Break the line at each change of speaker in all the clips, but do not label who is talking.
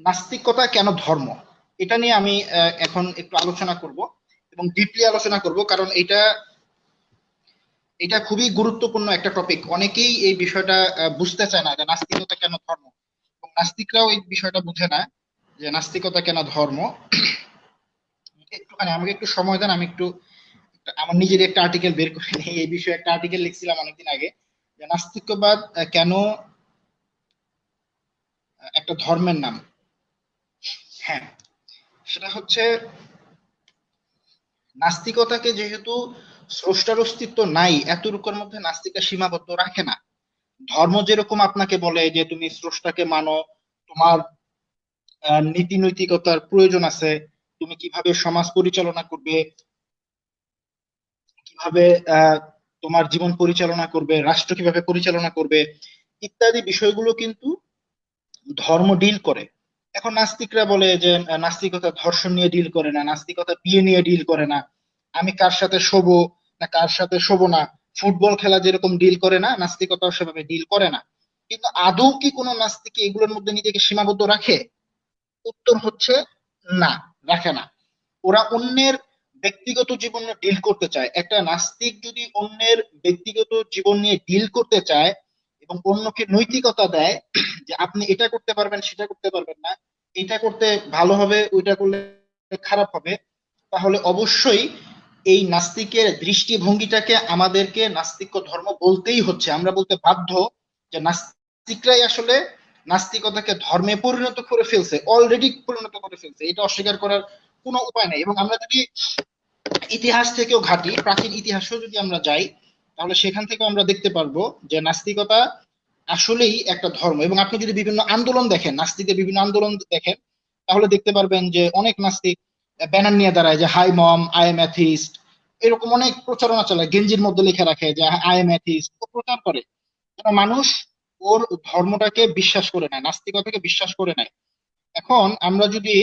নাস্তিকতা কেন ধর্ম? এটা নিয়ে আমি এখন একটু আলোচনা করব এবং ডিপলি আলোচনা করব, কারণ এটা এটা খুবই গুরুত্বপূর্ণ একটা টপিক অনেকেই এই বিষয়টা বুঝতে চায় না যে নাস্তিকতা কেন ধর্ম? এবং নাস্তিকরাও এই বিষয়টা বুঝে না যে নাস্তিকতা কেন ধর্ম? একটুখানি, আমাকে একটু সময় দেন, আমি একটু, আমার নিজের একটা আর্টিকেল বের করে নিই। এই বিষয়ে একটা আর্টিকেল লিখছিলাম অনেকদিন আগে যে নাস্তিকবাদ কেন একটা ধর্মের নাম? হ্যাঁ সেটা হচ্ছে নাস্তিকতাকে যেহেতু স্রষ্টার অস্তিত্ব নাই, এতটুকুর মধ্যে নাস্তিকা সীমাবদ্ধ রাখে না। ধর্ম যেরকম আপনাকে বলে যে তুমি স্রষ্টাকে মানো, তোমার নীতি নৈতিকতার প্রয়োজন আছে, তুমি কীভাবে সমাজ পরিচালনা করবে, কীভাবে তোমার জীবন পরিচালনা করবে, রাষ্ট্র কীভাবে পরিচালনা করবে, ইত্যাদি বিষয়গুলো কিন্তু ধর্ম ডিল করে। এখন নাস্তিকরা বলে যে নাস্তিকতা ধর্ষণ নিয়ে ডিল করে না, নাস্তিকতা বিয়ে নিয়ে ডিল করে না। আমি কার সাথে শোবো না কার সাথে শোবো না? ফুটবল খেলা যেরকম ডিল করে না, নাস্তিকতাও সেভাবে ডিল করে না। কিন্তু আদৌ কি কোনো নাস্তিক এগুলোর মধ্যে নিজেকে সীমাবদ্ধ রাখে? উত্তর হচ্ছে না, রাখে না। ওরা অন্যের ব্যক্তিগত জীবনে ডিল করতে চায়। একটা নাস্তিক যদি অন্যের ব্যক্তিগত জীবন নিয়ে ডিল করতে চায় এবং অন্যকে নৈতিকতা দেয় যে আপনি এটা করতে পারবেন, সেটা করতে পারবেন না, এটা করতে ভালো হবে, ওইটা করলে খারাপ হবে, তাহলে অবশ্যই এই নাস্তিকের দৃষ্টিভঙ্গিটাকে আমাদেরকে নাস্তিক্য ধর্ম বলতেই হচ্ছে। আমরা বলতে বাধ্য যে নাস্তিকরাই আসলে নাস্তিকতাকে ধর্মে পরিণত করে ফেলছে অলরেডি পরিণত করে ফেলছে। এটা অস্বীকার করার কোনো উপায় নেই। এবং আমরা যদি ইতিহাস থেকেও ঘাটি, প্রাচীন ইতিহাসেও যদি আমরা যাই তাহলে সেখান থেকে আমরা দেখতে পারব যে নাস্তিকতা আসলেই একটা ধর্ম। এবং আপনি যদি বিভিন্ন আন্দোলন দেখেন নাস্তিকের বিভিন্ন আন্দোলন দেখেন, তাহলে দেখতে পারবেন যে অনেক নাস্তিক ব্যানার নিয়ে দাঁড়ায় যে, hi mom, I am atheist. এরকম অনেক প্রচারণা চালায়, গেঞ্জির মধ্যে লিখে রাখে যে, আই এম অ্যাথিস্ট। ও প্রচার করে। মানুষ ওর ধর্মটাকে বিশ্বাস করে নেয়, নাস্তিকতাকে বিশ্বাস করে নেয়। এখন আমরা যদি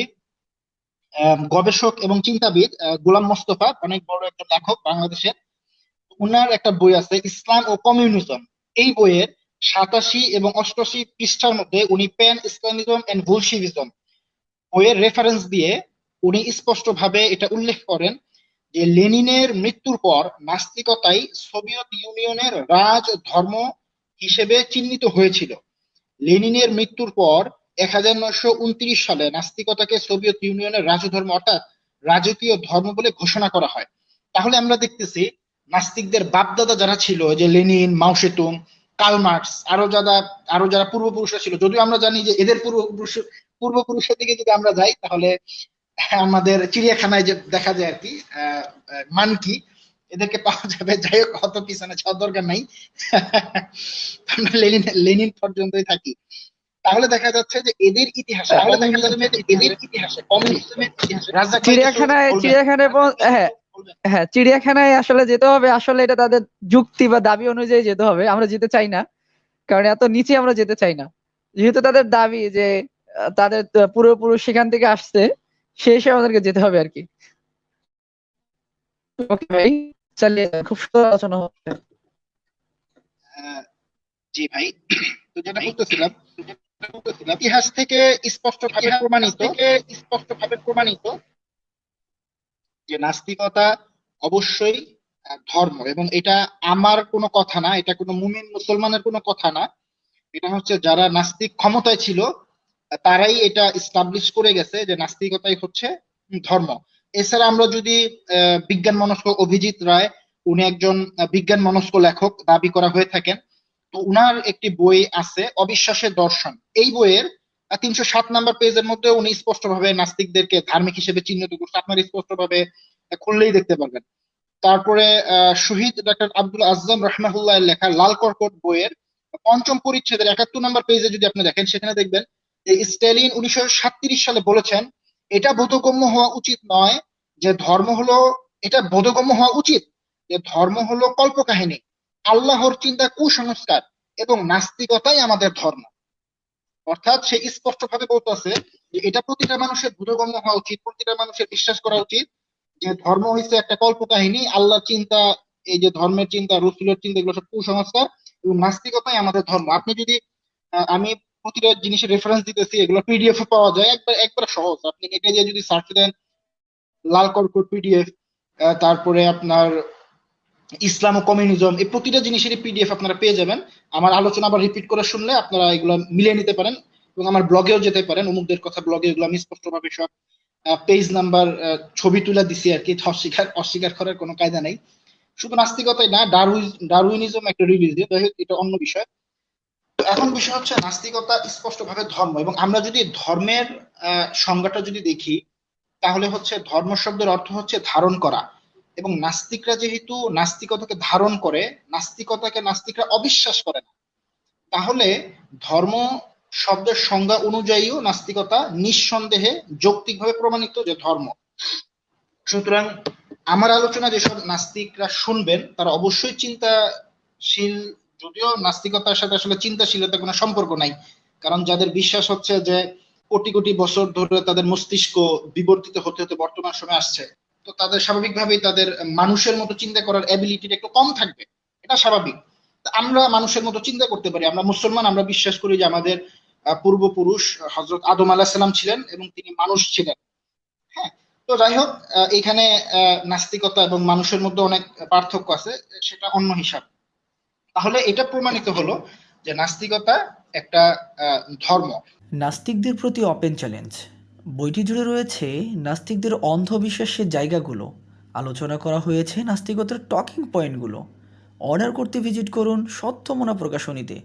গবেষক এবং চিন্তাবিদ গোলাম মোস্তফা, অনেক বড় একটা লেখক বাংলাদেশের উনার একটা বই আছে, ইসলাম ও কমিউনিজম। এই বইয়ের সাতাশি এবং অষ্টআশি পৃষ্ঠার মধ্যে উনি প্যান ইসলামিজম এন্ড বুলশিভিজম বইয়ের রেফারেন্স দিয়ে উনি স্পষ্টভাবে এটা উল্লেখ করেন যে লেনিনের মৃত্যুর পর নাস্তিকতাই সোভিয়েত ইউনিয়নের রাজ ধর্ম হিসেবে চিহ্নিত হয়েছিল। লেনিনের মৃত্যুর পর এক হাজার নয়শো উনত্রিশ সালে নাস্তিকতাকে সোভিয়েত ইউনিয়নের রাজধর্ম অর্থাৎ রাজকীয় ধর্ম বলে ঘোষণা করা হয়। তাহলে আমরা দেখতেছি নাস্তিকদের বাপদাদা যারা ছিল যে লেনিন মাওসেতুং কার্ল মার্কস আরও যারা আরও যারা পূর্বপুরুষরা ছিল যদিও আমরা জানি যে এদের পূর্বপুরুষ পূর্বপুরুষের দিকে যদি আমরা যাই তাহলে আমাদের চিড়িয়াখানায় যে দেখা যায় আর কি মানকি এদেরকে পাওয়া যাবে যাই হোক অত পিছনে যাওয়ার দরকার নাই। আমরা লেনিন লেনিন পর্যন্তই থাকি। তাহলে দেখা যাচ্ছে যে এদের ইতিহাসে তাহলে দেখা যাচ্ছে এদের ইতিহাসে কমিউনিজমের ইতিহাসে
চিড়িয়াখানায় চিড়িয়াখানায় হ্যাঁ হ্যাঁ চিড়িয়াখানায় আসলে যেতে হবে আসলে এটা তাদের যুক্তি বা দাবি অনুযায়ী যেতে হবে আমরা যেতে চাই না। কারণ এত নিচে আমরা যেতে চাই না। যেহেতু তাদের দাবি যে তাদের তো পূর্বপুরুষ সেখান থেকে আসছে সেই হিসেবে আমাদেরকে যেতে হবে আর কি। ওকে ভাই চালিয়ে খুব সুন্দর আলোচনা হচ্ছে।
জি ভাই তো যেটা বলতেছিলাম ইতিহাস থেকে স্পষ্টভাবে প্রমাণিত। স্পষ্টভাবে প্রমাণিত। যে নাস্তিকতা অবশ্যই ধর্ম। এবং এটা আমার কোনো কথা না, এটা কোনো মুমিন মুসলমানের কোনো কথা না। এটা হচ্ছে যারা নাস্তিক ক্ষমতায় ছিল, তারাই এটা স্টাবলিশ করে গেছে যে নাস্তিকতাই হচ্ছে ধর্ম। এছাড়া আমরা যদি বিজ্ঞান মনস্ক অভিজিৎ রায়, উনি একজন বিজ্ঞান মনস্ক লেখক, দাবি করা হয়ে থাকেন, তো উনার একটি বই আছে, অবিশ্বাসের দর্শন। এই বইয়ের তিনশো সাত নাম্বার পেজের মধ্যে উনি স্পষ্টভাবে নাস্তিকদেরকে ধার্মিক হিসেবে চিহ্নিত করছে। আপনারা স্পষ্টভাবে খুললেই দেখতে পারবেন। তারপরে শহীদ ডাক্তার আব্দুল আজম রহমাহুল্লাহ লেখা লাল কর্কট বইয়ের পঞ্চম পরিচ্ছেদের একাত্তর নাম্বার পেজে যদি আপনি দেখেন, সেখানে দেখবেন যে স্ট্যালিন উনিশশো সালে বলেছেন, এটা বোধগম্য হওয়া উচিত নয় যে ধর্ম হলো, এটা বোধগম্য হওয়া উচিত যে ধর্ম হলো কল্পকাহিনী। আল্লাহর চিন্তা কুসংস্কার এবং নাস্তিকতাই আমাদের ধর্ম। অর্থাৎ সে স্পষ্টভাবে বলতেছে যে এটা প্রতিটা মানুষের বোধগম্য হওয়া উচিত, প্রতিটা মানুষের বিশ্বাস করা উচিত যে ধর্ম হইছে একটা কল্পকাহিনী, আল্লাহর চিন্তা, এই যে ধর্মের চিন্তা, রসুলের চিন্তা, এগুলো সব কুসংস্কার এবং নাস্তিকতাই আমাদের ধর্ম। আপনি যদি আমি প্রতিটা জিনিসের রেফারেন্স দিতেছি, এগুলো পিডিএফ পাওয়া যায়, একবার একবার সহজ। আপনি এটা দিয়ে যদি সার্চ দেন লাল কর্কট পিডিএফ তারপরে আপনার ইসলাম ও কমিউনিজম, এই প্রতিটা জিনিসেরই পিডিএফ আপনারা পেয়ে যাবেন। আমার আলোচনা আবার রিপিট করে শুনলে আপনারা এগুলো মিলিয়ে নিতে পারেন এবং আমার ব্লগেও যেতে পারেন। অমুকদের কথা ব্লগে এগুলো আমি স্পষ্টভাবে সব পেজ নাম্বার ছবি তুলে দিছি আর কি। অস্বীকার অস্বীকার করার কোনো কায়দা নেই। শুধু নাস্তিকতাই না ডারউইন ডারউইনিজম একটা রিলিজিয়ন যাই হোক এটা অন্য বিষয়। এখন বিষয় হচ্ছে নাস্তিকতা স্পষ্টভাবে ধর্ম এবং আমরা যদি ধর্মের সংজ্ঞাটা যদি দেখি, তাহলে হচ্ছে ধর্ম শব্দের অর্থ হচ্ছে ধারণ করা। এবং নাস্তিকরা যেহেতু নাস্তিকতাকে ধারণ করে, নাস্তিকতাকে নাস্তিকরা অবিশ্বাস করে না, তাহলে ধর্ম শব্দের সংজ্ঞা অনুযায়ীও নাস্তিকতা নিঃসন্দেহে যৌক্তিকভাবে প্রমাণিত যে ধর্ম। সুতরাং আমার আলোচনা যেসব নাস্তিকরা শুনবেন, তারা অবশ্যই চিন্তাশীল, যদিও নাস্তিকতার সাথে আসলে চিন্তাশীলতা কোনো সম্পর্ক নাই, কারণ যাদের বিশ্বাস হচ্ছে যে কোটি কোটি বছর ধরে তাদের মস্তিষ্ক বিবর্তিত হতে হতে বর্তমান সময়ে আসছে তো তাদের স্বাভাবিকভাবেই তাদের মানুষের মতো চিন্তা করার অ্যাবিলিটিটা একটু কম থাকবে। এটা স্বাভাবিক। আমরা মানুষের মতো চিন্তা করতে পারি। আমরা মুসলমান, আমরা বিশ্বাস করি যে আমাদের পূর্বপুরুষ হজরত আদম আলাহিসাল্লাম ছিলেন এবং তিনি মানুষ ছিলেন। হ্যাঁ তো যাই হোক এখানে নাস্তিকতা এবং মানুষের মধ্যে অনেক পার্থক্য আছে, সেটা অন্য হিসাব। তাহলে এটা প্রমাণিত হলো যে নাস্তিকতা একটা ধর্ম।
নাস্তিকদের প্রতি ওপেন চ্যালেঞ্জ বইটি জুড়ে রয়েছে নাস্তিকদের অন্ধবিশ্বাসের জায়গাগুলো। আলোচনা করা হয়েছে নাস্তিকতার টকিং পয়েন্টগুলো অর্ডার করতে ভিজিট করুন সত্যমনা প্রকাশনীতে